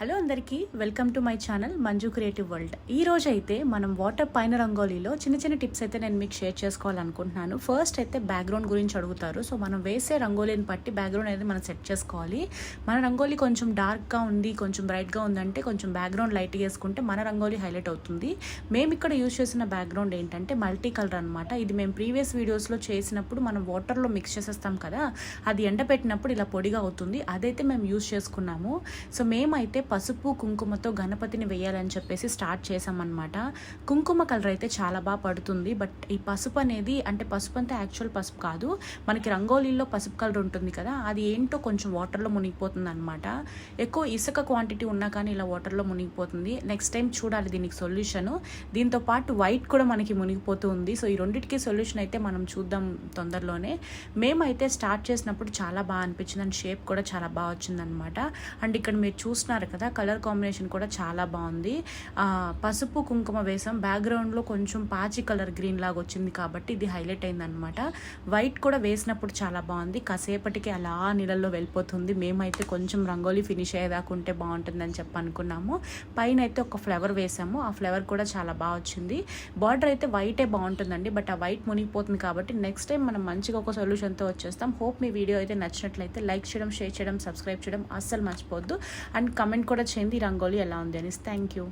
Hello అందరికీ welcome to my channel Manju creative world. ఈ రోజు అయితే మనం వాటర్ పైన రంగోలీలో చిన్న చిన్న టిప్స్ అయితే నేను మీకు షేర్ చేసుకోవాలనుకుంటున్నాను. ఫస్ట్ అయితే బ్యాక్గ్రౌండ్ గురించి అడుగుతారు. సో మనం వేసే రంగోలీని బట్టి బ్యాక్గ్రౌండ్ అనేది మనం సెట్ చేసుకోవాలి. మన రంగోలీ కొంచెం డార్క్గా ఉంది కొంచెం బ్రైట్గా ఉందంటే కొంచెం బ్యాక్గ్రౌండ్ లైట్ వేసుకుంటే మన రంగోలీ హైలైట్ అవుతుంది. మేము ఇక్కడ యూజ్ చేసిన బ్యాక్గ్రౌండ్ ఏంటంటే మల్టీ కలర్ అనమాట ఇది మేము ప్రీవియస్ వీడియోస్లో చేసినప్పుడు మనం వాటర్లో మిక్స్ చేసేస్తాం కదా అది ఎండబెట్టినప్పుడు ఇలా పొడిగా అవుతుంది. అదైతే మేము యూజ్ చేసుకున్నాము. సో మేమైతే పసుపు కుంకుమతో గణపతిని వేయాలని చెప్పేసి స్టార్ట్ చేసామన్నమాట కుంకుమ కలర్ అయితే చాలా బాగా పడుతుంది. బట్ ఈ పసుపు అనేది అంటే పసుపు అంతా యాక్చువల్ పసుపు కాదు. మనకి రంగోలీలో పసుపు కలర్ ఉంటుంది కదా అది ఏంటో కొంచెం వాటర్లో మునిగిపోతుంది అనమాట ఎక్కువ ఇసుక క్వాంటిటీ ఉన్నా కానీ ఇలా వాటర్లో మునిగిపోతుంది. నెక్స్ట్ టైం చూడాలి దీనికి సొల్యూషన్ దీంతో పాటు వైట్ కూడా మనకి మునిగిపోతూ ఉంది. సో ఈ రెండింటికి సొల్యూషన్ అయితే మనం చూద్దాం తొందరలోనే. మేమైతే స్టార్ట్ చేసినప్పుడు చాలా బాగా అనిపించింది. అండ్ షేప్ కూడా చాలా బాగా వచ్చిందనమాట అండ్ ఇక్కడ మీరు చూస్తున్నారు కదా కలర్ కాంబినేషన్ కూడా చాలా బాగుంది. పసుపు కుంకుమ వేసాం. బ్యాక్గ్రౌండ్లో కొంచెం పాచి కలర్ గ్రీన్ లాగా వచ్చింది కాబట్టి ఇది హైలైట్ అయిందనమాట వైట్ కూడా వేసినప్పుడు చాలా బాగుంది. కాసేపటికి అలా నీళ్ళల్లో వెళ్ళిపోతుంది. మేమైతే కొంచెం రంగోలీ ఫినిష్ అయ్యేదాకా ఉంటే బాగుంటుందని చెప్పి అనుకున్నాము. పైన అయితే ఒక ఫ్లవర్ వేసాము. ఆ ఫ్లవర్ కూడా చాలా బాగా వచ్చింది. బార్డర్ అయితే వైటే బాగుంటుందండి బట్ ఆ వైట్ మునిగిపోతుంది కాబట్టి నెక్స్ట్ టైం మనం మంచిగా ఒక సొల్యూషన్తో వచ్చేస్తాం. హోప్ మీ వీడియో అయితే నచ్చినట్లయితే లైక్ చేయడం షేర్ చేయడం సబ్స్క్రైబ్ చేయడం అస్సలు మర్చిపోద్దు అండ్ కమెంట్ కూడా చేయండి. రంగోలీ ఎలా ఉంది అనేసి. Thank you